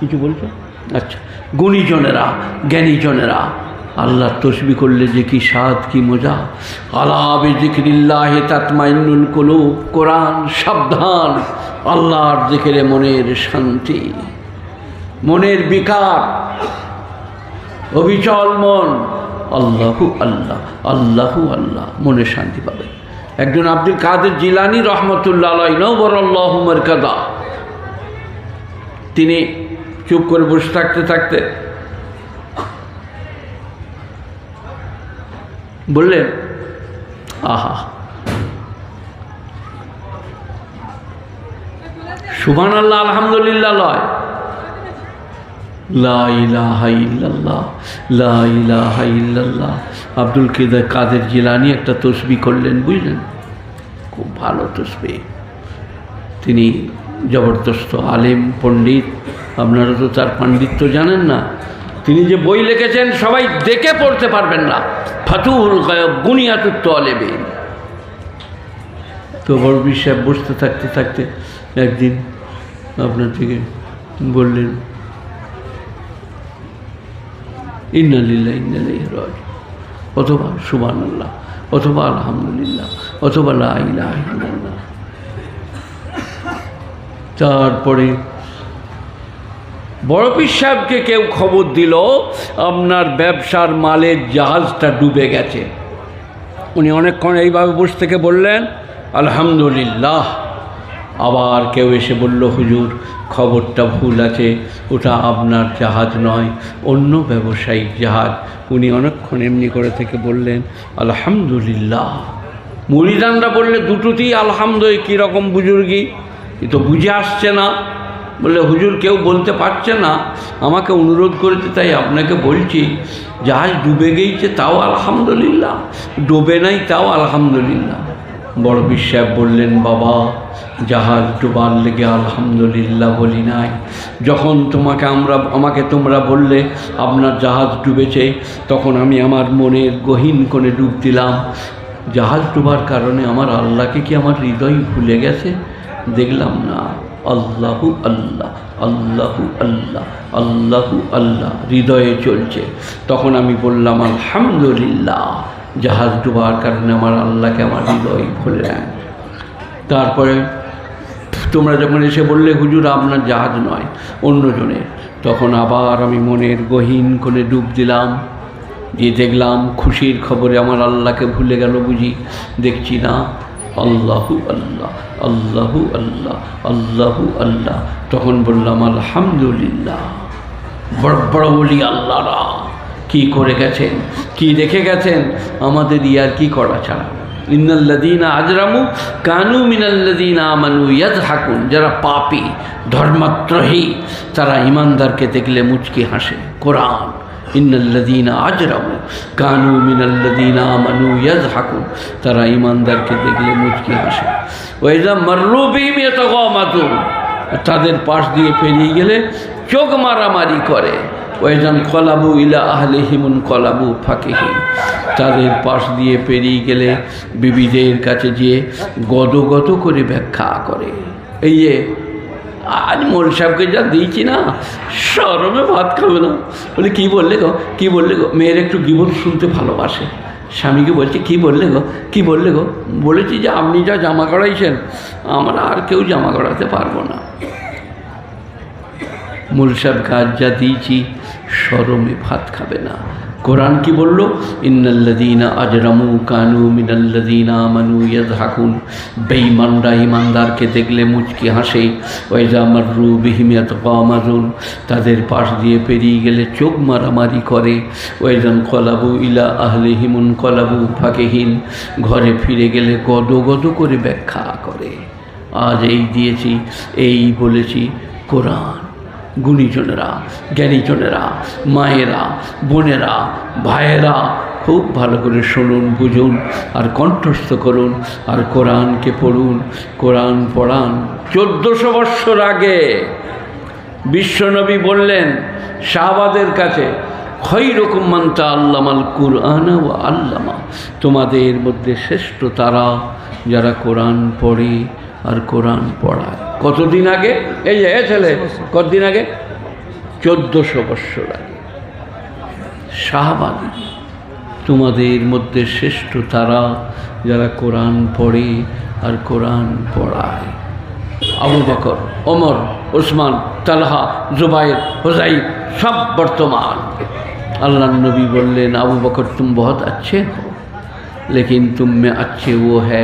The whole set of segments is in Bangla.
কিছু বলছো? আচ্ছা গুণীজনেরা, জ্ঞানীজনেরা, আল্লাহর তসবি করলে যে কি স্বাদ, কি মজা? আলাবে জিক্রিল্লাহ তাতমাইনুল কুলুব, কোরআন সাবধান, আল্লাহর জিকিরে মনের শান্তি, মনের বিকার, অবিচল মন, আল্লাহু আল্লাহ আল্লাহু আল্লাহ, মনে শান্তি পাবে। একজন আব্দুল কাদের জিলানি রহমতুল্লাহ নবর আল্লাহ কাদা তিনি চুপ করে বসে থাকতে থাকতে বললেন, আহা সুবান আল্লাহ আলহামদুলিল্লাহ লয়। আব্দুল কেদার কাদের জিলানি একটা তসবি করলেন, বুঝলেন? খুব ভালো তসবি। তিনি জবরদস্ত আলেম, পণ্ডিত আপনারা তো তার পাণ্ডিত্য জানেন না। তিনি যে বই লিখেছেন, সবাই দেখে পড়তে পারবেন না। ফাতুল গায়ব বুনিয়াতুত্ত আলেবে তো বড় সাহেব বসতে থাকতে থাকতে একদিন আপনার থেকে বললেন ইন্নালিল্লাহ ইন্নালিহ রাজ অথবা সুবান আল্লাহ অথবা, আলহামদুলিল্লাহ, অথবা, লা ইলাহা ইল্লাল্লাহ। তারপরে বড় পীর সাহেবকে কেউ খবর দিল, আপনার ব্যবসার মালের জাহাজটা ডুবে গেছে। উনি অনেকক্ষণ এইভাবে বসে থেকে বললেন, আলহামদুলিল্লাহ। আবার কেউ এসে বলল, হুজুর, খবরটা ভুল আছে, ওটা আপনার জাহাজ নয়, অন্য ব্যবসায়িক জাহাজ। উনি অনেকক্ষণ এমনি করে থেকে বললেন, আলহামদুলিল্লাহ। মুড়িদানরা বললে, দুটোতেই আলহামদুলিল্লাহ কীরকম বুজুর্গি? এ তো বুঝে আসছে না। বললে, হুজুর, কেউ বলতে পারছে না। আমাকে অনুরোধ করেছে, তাই আপনাকে বলছি, জাহাজ ডুবে গিয়েছে তাও আলহামদুলিল্লাহ, ডুবে নাই তাও আলহামদুলিল্লাহ। বড় বিশ্বাস বললেন, বাবা, জাহাজ ডুবার লেগে আলহামদুলিল্লাহ বলি নাই। যখন তোমাকে আমরা, আমাকে তোমরা বললে, আপনার জাহাজ ডুবেছে, তখন আমি আমার মনের গহীন কোণে ডুব দিলাম। জাহাজ ডুবার কারণে আমার আল্লাহকে কি আমার হৃদয় ভুলে গেছে? দেখলাম না। আল্লাহু আল্লাহ আল্লাহু আল্লাহ আল্লাহু আল্লাহ। হৃদয়ে চলছে। তখন আমি বললাম, আলহামদুলিল্লাহ, জাহাজ ডুবার কারণে আমার আল্লাহকে আমার হৃদয় ভুলে নেয় তারপরে তোমরা যখন এসে বললে, হুজুর, আপনার জাহাজ নয়, অন্যজনের। তখন আবার আমি মনের গহীন কোণে ডুব দিলাম। দিয়ে দেখলাম, খুশির খবরে আমার আল্লাহকে ভুলে গেল বুঝি। দেখছি না আল্লাহু আল্লাহ আল্লাহু আল্লাহ আল্লাহু আল্লাহ। তখন বললাম, আলহামদুলিল্লাহ, বড় বড় বলি আল্লাহরা, কি করে গেছেন, কি রেখে গেছেন? আমাদের ইয়ার কি করা ছাড়া? ইন্নাল্লাদিনা আজরামু কানু মিনাল্লাদিনা আমানু ইয়াদ হাকুন যারা পাপি ধর্মাত্রহী তারা ইমানদারকে দেখলে মুচকি হাসে। কোরআন। ইন্নাল্লাদিনা আজরামু, কানু মিনাল্লাদিনা আমানু ইয়াদ হাকুন তারা ইমানদারকে দেখলে মুচকি হাসে। ইয়তগামাতুন তাদের পাশ দিয়ে পেরিয়ে গেলে চোখ মারামারি করে। ওইজন কলাবু ইলা আহলে হিমুন কলাবু ফাঁকিহীন তাদের পাশ দিয়ে পেরিয়ে গেলে বিবিদের কাছে গিয়ে গদগদ করে ব্যাখ্যা করে। এই যে আজ মোল সাহেবকে যা দিয়েছি না, সরমে ভাত খাবে না। বলে, কী বললে গো? কী বললে গো? মেয়ের একটু গিবত শুনতে ভালোবাসে। স্বামীকে বলছে, কি বললে গো? কি বললে গো? বলেছি যে, আপনি যা জামা করাইছেন আমরা আর কেউ জামা করাতে পারব না। মূল সাহেব কাজ যা দিয়েছি, সরমে ভাত খাবে না। কোরআন কি বলল? ইন্নাল্লাদিনা আজরামু কানু মিনাল্লাদিনা মানু ইয়াদহাকুন বেঈমানরা ইমানদারকে দেখলে মুচকি হাসে। ওয়াইজা মাররু বিহিমিয়াত কামাজুন তাদের পাশ দিয়ে পেরিয়ে গেলে চোখ মারামারি করে। ওয়াইজান কলাবু ইলা আহলে হিমুন কলাবু ফাঁকেহীন। ঘরে ফিরে গেলে গদ গদ করে ব্যাখ্যা করে। আজ এই দিয়েছি, এই বলেছি কোরআন। গুণীজনেরা জ্ঞানীজনেরা মায়েরা, বোনেরা, ভাইয়েরা, খুব ভালো করে শুনুন, বুঝুন, আর কণ্ঠস্থ করুন, আর কোরআনকে পড়ুন, কোরআন পড়ান। চোদ্দোশো বৎসর আগে বিশ্বনবী বললেন, শাহবাদের কাছে খৈ রকম মান্তা আল্লামাল কুরআন ও আল্লামা। তোমাদের মধ্যে শ্রেষ্ঠ তারা যারা কোরআন পড়ে আর কোরআন পড়ায়। কতদিন আগে? এই যে ছেলে, কতদিন আগে? চোদ্দশো বৎসর আগে। শাহবাগী তোমাদের মধ্যে শ্রেষ্ঠ তারা যারা কোরআন পড়ে আর কোরআন পড়ায়। আবু বকর, ওমর, ওসমান, তালহা, জুবাইর হোজাই সব বর্তমান। আল্লাহ নবী বললেন, আবু বকর, তুম বহুত আচ্ছে लेकिन तुम में अच्छे वो है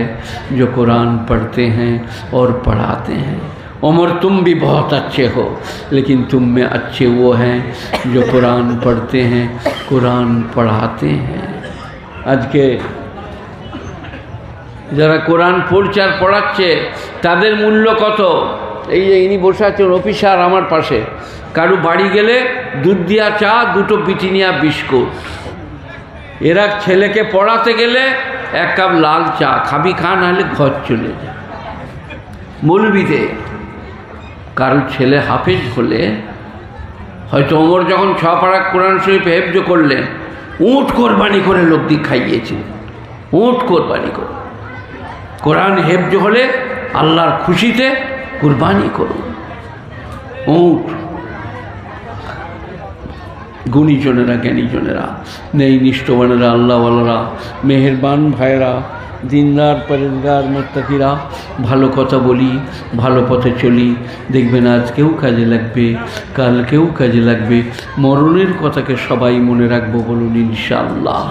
जो कुरान पढ़ते हैं और पढ़ाते हैं उमर तुम भी बहुत अच्छे हो लेकिन तुम में अच्छे वो हैं जो कुरान पढ़ते हैं कुरान पढ़ाते हैं आज के যারা কোরআন পড়ছে আর পড়াচ্ছে তাদের মূল্য কত এই যে ইনি বসে আছেন অফিসার আমার পাশে কারু বাড়ি গেলে দুধ দিয়া চা দুটো পিটিনিয়া বিস্কুট এরা ছেলেকে পড়াতে গেলে এক কাপ লাল চা খাবি, খা, নাহলে ঘর চলে যা। মৌলবিতে কারও ছেলে হাফেজ হলে, হয়তো ওমর যখন ছ পাড়া কোরআন শরীফ হেফজ করলেন, উঁট কোরবানি করে লোকদিক খাইয়েছিলেন। উঁট কোরবানি করে। কোরআন হেফজ হলে আল্লাহর খুশিতে কোরবানি করুন। উঁট গুণীজনেরা জ্ঞানীজনেরা নেই নিষ্ঠবানেরা আল্লাহওয়ালারা মেহেরবান ভাইয়েরা দিনদার পরেজগার মোত্তাকিরা ভালো কথা বলি ভালো পথে চলি দেখবেন আজকেও কাজে লাগবে কালকেও কাজে লাগবে মরণের কথাকে সবাই মনে রাখব বলুন ইনশাআল্লাহ।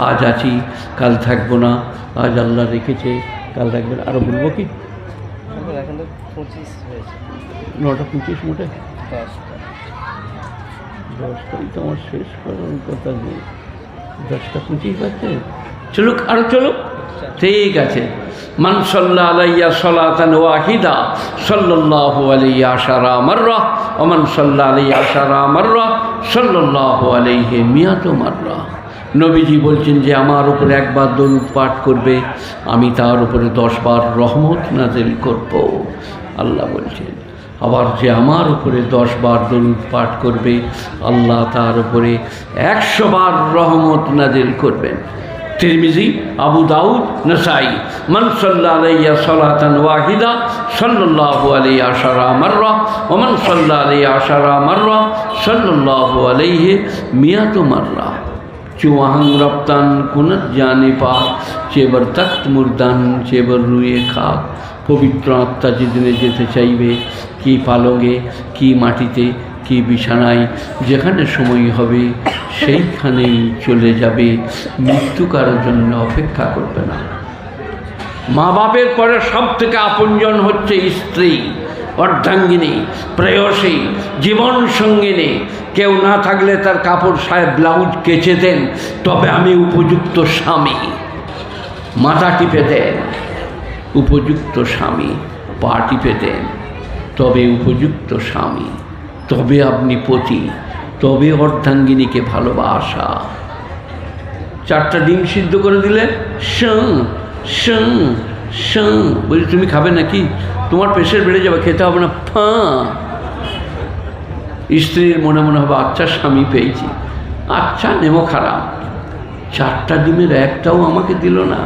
আজ আছি কাল থাকব না আজ আল্লাহ রেখেছে কাল থাকবেন আরও বলব কি? নটা পঁচিশ মোটে? দশটাই তো আমার শেষ করার কথা নেই। দশটা পঁচিশ বাজছে? চলুক, আরও চলুক। ঠিক আছে। আলাইয়া ওয়াহিদা মাররা নবীজি বলছেন যে, আমার উপরে একবার দরুদ পাঠ করবে, আমি তার উপরে দশবার রহমত নাজিল করব। আল্লাহ বলছেন আবার যে আমার উপরে দশ বার দরুদ পাঠ করবে, আল্লাহ তার উপরে একশো বার রহমত নাজিল করবেন। তিরমিজি, আবু দাউদ, নসাই, মান সাল্লা আলাইয়া সালাতান ওয়াহিদা, সাল্লাল্লাহু আলাইহি আশারা মাররা ওমান সাল্লা আলাইহি আশারা মাররা, সাল্লাল্লাহু আলাইহি মিয়াতু মাররা। চুয়াহাং রপ্তান কুনত জানে পাক চেবর তখ্ত মুর্দান চেবর রুয়ে খাক পবিত্র আত্মা যেদিনে যেতে চাইবে কি পালগে কি মাটিতে কি বিছানায় যেখানে সময় হবে সেইখানেই চলে যাবে। মৃত্যু কারোর জন্য অপেক্ষা করবে না। মা বাপের পরে সব থেকে আপনজন হচ্ছে স্ত্রী। অর্ধাঙ্গিনী, প্রেয়সী, জীবন সঙ্গিনী কেউ না থাকলে তার কাপড় সাহেব ব্লাউজ কেচে দেন, তবে আমি উপযুক্ত স্বামী। মাথা টিপে দেন, উপযুক্ত স্বামী। পা টিপে দেন, তবে উপযুক্ত স্বামী। তবে আপনি পতি, তবে অর্ধাঙ্গিনীকে ভালোবাসা। চারটা ডিম সিদ্ধ করে দিলে সং সং তুমি খাবে নাকি? তোমার প্রেশার বেড়ে যাবে, খেতে হবে না। ফাঁ। স্ত্রীর মনে মনে হবে আচ্ছা স্বামী পেয়েছি। আচ্ছা নেমো খারাপ। চারটা ডিমের একটাও আমাকে দিল না।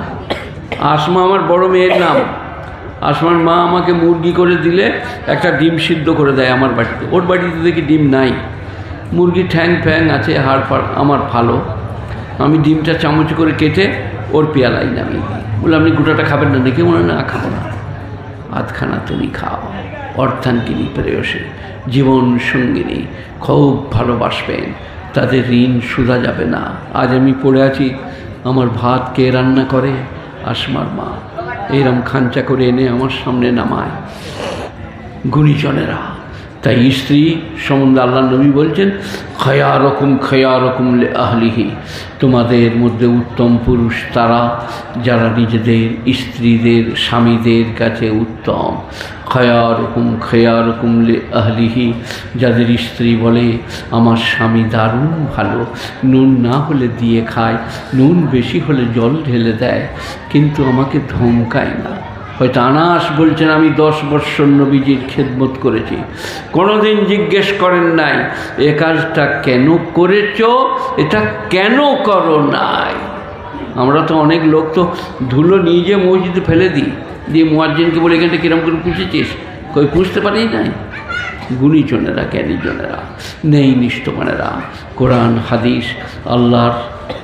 আসমা আমার বড় মেয়ের নাম। আসমার মা আমাকে মুরগি করে দিলে একটা ডিম সিদ্ধ করে দেয় আমার বাড়িতে। ওর বাড়িতে দেখি ডিম নাই। মুরগি ঠ্যাং ফ্যাং আছে, হাড় ফাড় আমার ভালো। আমি ডিমটা চামচ করে কেটে ওর পেয়ালাই দিই। বলে আপনি গোটাটা খাবেন না? নাকি মনে না, খাব না। আধখানা তুমি খাও। অর্থাঙ্গিনী প্রেয়সী। জীবন সঙ্গিনী, খুব ভালোবাসবেন তাদের ঋণ সুদা যাবে না। আজ আমি পড়ে আছি, আমার ভাত কে রান্না করে? আসমার মা। এরম খাঞ্চা করে এনে আমার সামনে নামায়। গুণীজনেরা, তাই স্ত্রী সম্বন্ধে আল্লাহ নবী বলছেন খয়া রকম খয়া রকম আহলিহি। তোমাদের মধ্যে উত্তম পুরুষ তারা, যারা নিজেদের স্ত্রীদের, স্বামীদের কাছে উত্তম। খয়া রকম খয়া রকম লে আহলিহি যাদের স্ত্রী বলে, আমার স্বামী দারুণ ভালো। নুন না হলে দিয়ে খায়, নুন বেশি হলে জল ঢেলে দেয়, কিন্তু আমাকে ধমকায় না। হয়তো আনাস বলছেন, আমি দশ বৎসর নবীজির খেদমত করেছি। কোনোদিন জিজ্ঞেস করেন নাই, এ কাজটা কেন করেছ? এটা কেন করো নাই? আমরা তো অনেক লোক তো ধুলো নিয়ে যে মসজিদে ফেলে দিই। দিয়ে মোয়াজ্জিনকে বলে, এখানটা কিরম করে পুষেছিস? কই, পুষতে পারি নাই। গুণীজনেরা জ্ঞানীজনেরা নেই নিষ্ঠমানেরা কোরআন, হাদিস, আল্লাহর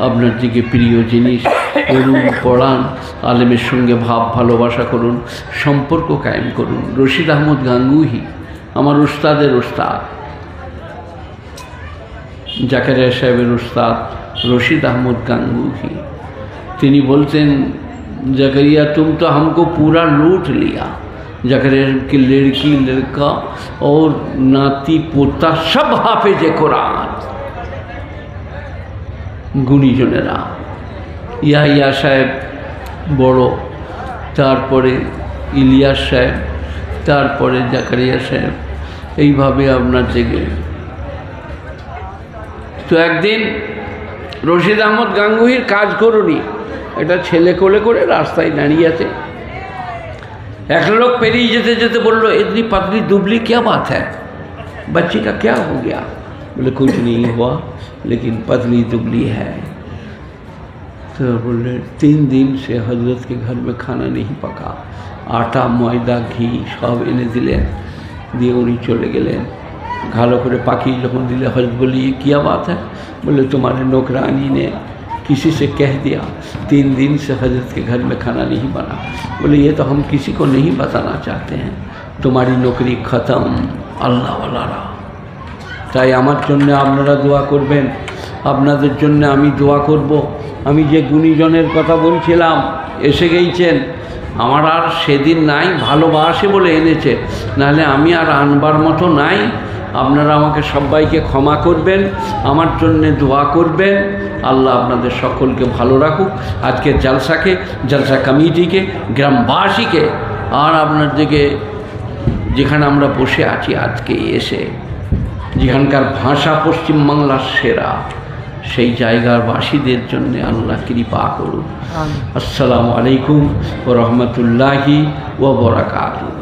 আপনার দিকে প্রিয় জিনিস, পড়ুন, পড়ান, আলেমের সঙ্গে ভাব, ভালোবাসা করুন, সম্পর্ক কায়েম করুন। রশিদ আহমদ গাঙ্গুহি, আমার উস্তাদের উস্তাদ। জাকারিয়া সাহেবের উস্তাদ রশিদ আহমদ গাঙ্গুহি। তিনি বলতেন जकरिया तुम तो हमको पूरा लूट लिया जकरिया की लड़की लड़का और नाती पोता सब हाफिज कुरान গুণীজনেরা ইয়া ইয়া সাহেব বড় তারপরে ইলিয়াস সাহেব তারপরে জাকারিয়া সাহেব এইভাবে আপনার জেগে তো একদিন রশিদ আহমদ গাঙ্গুহির কাজ করুনি একটা ছেলে কোলে করে রাস্তায় দাঁড়িয়ে আছে এক লোক পেরিয়ে যেতে যেতে বললো इतनी पतली दुबली क्या बात है बच्ची का क्या हो गया बोले कुछ नहीं हुआ लेकिन पतली दुबली है तो बोले तीन दिन से हजरत के घर में खाना नहीं पका আটা ময়দা ঘি সব এনে দিলেন দিয়ে উনি চলে গেলেন ভালো করে পাখি যখন दिले हजरत बोली ये क्या बात है बोले तुम्हारे नौकरानी ने किसी से कह दिया तीन दिन से हजरत के घर में खाना नहीं बना बोले ये तो हम किसी को नहीं बताना चाहते हैं तुम्हारी नौकरी ख़त्म अल्लाह वाला তাই আমার জন্য আপনারা দোয়া করবেন আপনাদের জন্য আমি দোয়া করব আমি যে গুণীজনের কথা বলছিলাম এসে গেইছেন আমার আর সেদিন নাই ভালোবাসে বলে এনেছে নাহলে আমি আর আনবার মতো নাই আপনারা আমাকে সবাইকে ক্ষমা করবেন আমার জন্য দোয়া করবেন। আল্লাহ আপনাদের সকলকে ভালো রাখুক। আজকে জালসাকে জালসা কমিটিকে গ্রামবাসীকে আর আপনার দিকে যেখানে আমরা বসে আছি আজকে এসে যেখানকার ভাষা পশ্চিমবাংলার সেরা সেই জায়গার বাসীদের জন্য আল্লাহ কৃপা করুন আসসালামু আলাইকুম ও রহমতুল্লাহি ও বরাকাতুহ।